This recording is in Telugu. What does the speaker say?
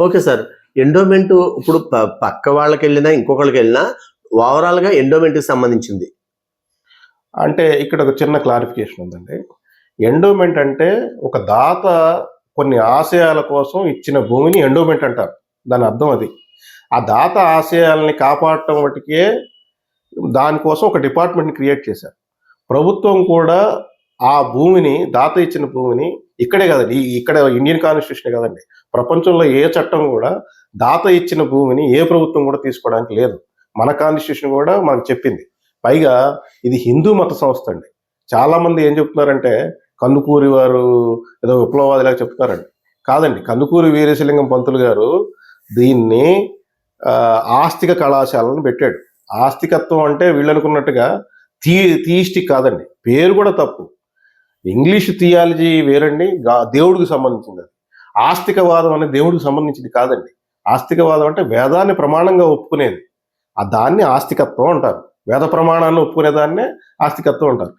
Okay sir. ఎండోమెంట్ ఇప్పుడు ప- పక్క వాళ్ళకి వెళ్ళినా ఇంకొకళ్ళకి వెళ్ళినా ఓవరాల్గా ఎండోమెంట్కి సంబంధించింది. అంటే ఇక్కడ ఒక చిన్న క్లారిఫికేషన్ ఉందండి. ఎండోమెంట్ అంటే ఒక దాత కొన్ని ఆశయాల కోసం ఇచ్చిన భూమిని ఎండోమెంట్ అంటారు. దాని అర్థం అది. ఆ దాత ఆశయాలని కాపాడటం వాటికే దానికోసం ఒక డిపార్ట్మెంట్ని క్రియేట్ చేశారు. ప్రభుత్వం కూడా ఆ భూమిని దాత ఇచ్చిన భూమిని ఇక్కడే కదండి ఇక్కడ ఇండియన్ కాన్స్టిట్యూషన్ కదండి. ప్రపంచంలో ఏ చట్టం కూడా దాత ఇచ్చిన భూమిని ఏ ప్రభుత్వం కూడా తీసుకోవడానికి లేదు. మన కాన్స్టిట్యూషన్ కూడా మనకు చెప్పింది. పైగా ఇది హిందూ మత సంస్థ అండి. చాలామంది ఏం చెప్తున్నారంటే కందుకూరి వారు ఏదో విప్లవవాదిలాగా చెప్తున్నారండి. కాదండి కందుకూరి వీరేశలింగం పంతులు గారు దీన్ని ఆస్తిక కళాశాలను పెట్టాడు. ఆస్తికత్వం అంటే వీళ్ళు అనుకున్నట్టుగా థీ థీయిస్టిక్ కాదండి. పేరు కూడా తప్పు. ఇంగ్లీష్ థియాలజీ వేరండి దేవుడికి సంబంధించింది అది ఆస్తికవాదం అనే దేవుడికి సంబంధించింది కాదండి. ఆస్తికవాదం అంటే వేదాన్ని ప్రమాణంగా ఒప్పుకునేది. ఆ దాన్ని ఆస్తికత్వం అంటారు. వేద ప్రమాణాన్ని ఒప్పుకునే దాన్నే ఆస్తికత్వం అంటారు.